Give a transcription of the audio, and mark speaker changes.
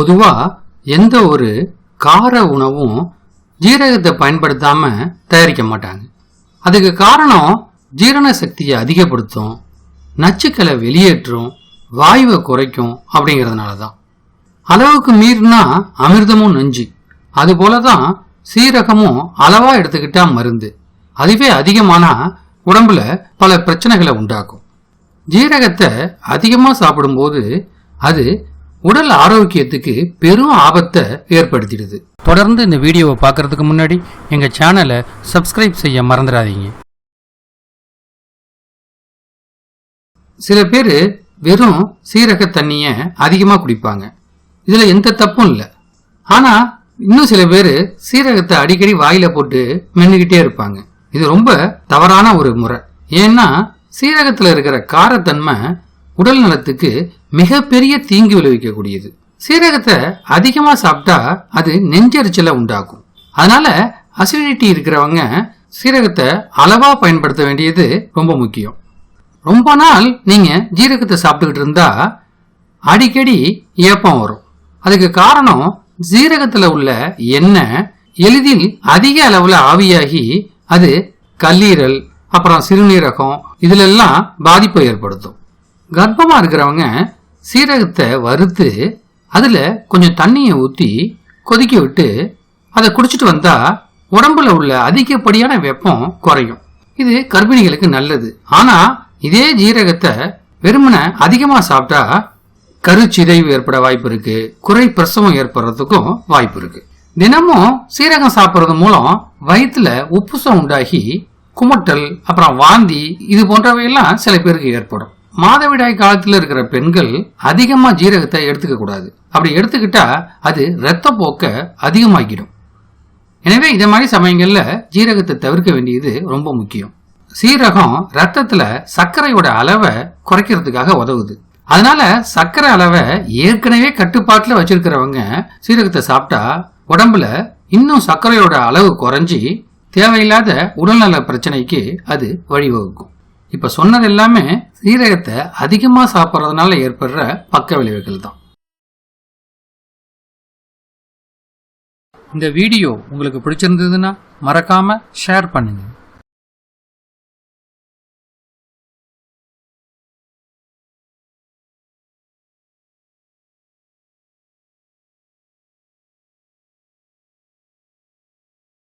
Speaker 1: பொதுவாக எந்த ஒரு கார உணவும் ஜீரகத்தை பயன்படுத்தாமல் தயாரிக்க மாட்டாங்க. அதுக்கு காரணம் ஜீரண சக்தியை அதிகப்படுத்தும் நச்சுக்களை வெளியேற்றும் வாயுவை குறைக்கும் அப்படிங்கிறதுனால தான் அளவுக்கு மீறினா அமிர்தமும் நஞ்சு. அதுபோல தான் சீரகமும் அளவாக எடுத்துக்கிட்டா மருந்து. அதுவே அதிகமானா உடம்புல பல பிரச்சனைகளை உண்டாக்கும். ஜீரகத்தை அதிகமாக சாப்பிடும்போது அது உடல் ஆரோக்கியத்துக்கு பெரும் ஆபத்தை ஏற்படுத்திடுது. தொடர்ந்து இந்த வீடியோவை பார்க்கறதுக்கு முன்னாடி எங்கள் சேனலை சப்ஸ்கிரைப் செய்ய மறந்துடாதீங்க. சில பேர் வெறும் சீரக தண்ணியை அதிகமாக குடிப்பாங்க. இதில் எந்த தப்பும் இல்லை. ஆனால் இன்னும் சில பேர் சீரகத்தை அடிக்கடி வாயில போட்டு மென்னுக்கிட்டே இருப்பாங்க. இது ரொம்ப தவறான ஒரு முறை. ஏன்னா சீரகத்தில் இருக்கிற காரத்தன்மை உடல் நலத்துக்கு மிகப்பெரிய தீங்கு விளைவிக்கக்கூடியது. சீரகத்தை அதிகமாக சாப்பிட்டா அது நெஞ்செரிச்சலை உண்டாக்கும். அதனால அசிடிட்டி இருக்கிறவங்க சீரகத்தை அளவா பயன்படுத்த வேண்டியது ரொம்ப முக்கியம். ரொம்ப நாள் நீங்க ஜீரகத்தை சாப்பிட்டுக்கிட்டு இருந்தா அடிக்கடி ஏப்பம் வரும். அதுக்கு காரணம் ஜீரகத்துல உள்ள எண்ணெய் எளிதில் அதிக அளவுல ஆவியாகி அது கல்லீரல் அப்புறம் சிறுநீரகம் இதுல எல்லாம் பாதிப்பை ஏற்படுத்தும். கர்ப்பமாக இருக்கிறவங்க சீரகத்தை வறுத்து அதில் கொஞ்சம் தண்ணியை ஊற்றி கொதிக்க விட்டு அதை குடிச்சிட்டு வந்தால் உடம்புல உள்ள அதிகப்படியான வெப்பம் குறையும். இது கர்ப்பிணிகளுக்கு நல்லது. ஆனால் இதே ஜீரகத்தை வெறுமனை அதிகமாக சாப்பிட்டா கருச்சிதைவு ஏற்பட வாய்ப்பு இருக்கு. குறை பிரசவம் ஏற்படுறதுக்கும் வாய்ப்பு இருக்கு. தினமும் சீரகம் சாப்பிட்றது மூலம் வயிற்றுல உப்புசம் உண்டாகி குமட்டல் அப்புறம் வாந்தி இது போன்றவையெல்லாம் சில பேருக்கு ஏற்படும். மாதவிடாய் காலத்தில் இருக்கிற பெண்கள் அதிகமாக ஜீரகத்தை எடுத்துக்க கூடாது. அப்படி எடுத்துக்கிட்டா அது இரத்த போக்க அதிகமாக்கிடும் எனவே இதை மாதிரி சமயங்களில் ஜீரகத்தை தவிர்க்க வேண்டியது ரொம்ப முக்கியம். சீரகம் ரத்தத்தில் சர்க்கரையோட அளவை குறைக்கிறதுக்காக உதவுது. அதனால சர்க்கரை அளவை ஏற்கனவே கட்டுப்பாட்டில் வச்சிருக்கிறவங்க சீரகத்தை சாப்பிட்டா உடம்புல இன்னும் சர்க்கரையோட அளவு குறைஞ்சி தேவையில்லாத உடல்நல பிரச்சனைக்கு அது வழிவகுக்கும். இப்ப சொன்னது எல்லாமே சீரகத்தை அதிகமா சாப்பிட்றதுனால ஏற்படுற பக்க விளைவுகள் தான். இந்த வீடியோ உங்களுக்கு பிடிச்சிருந்ததுன்னா மறக்காம ஷேர் பண்ணுங்க.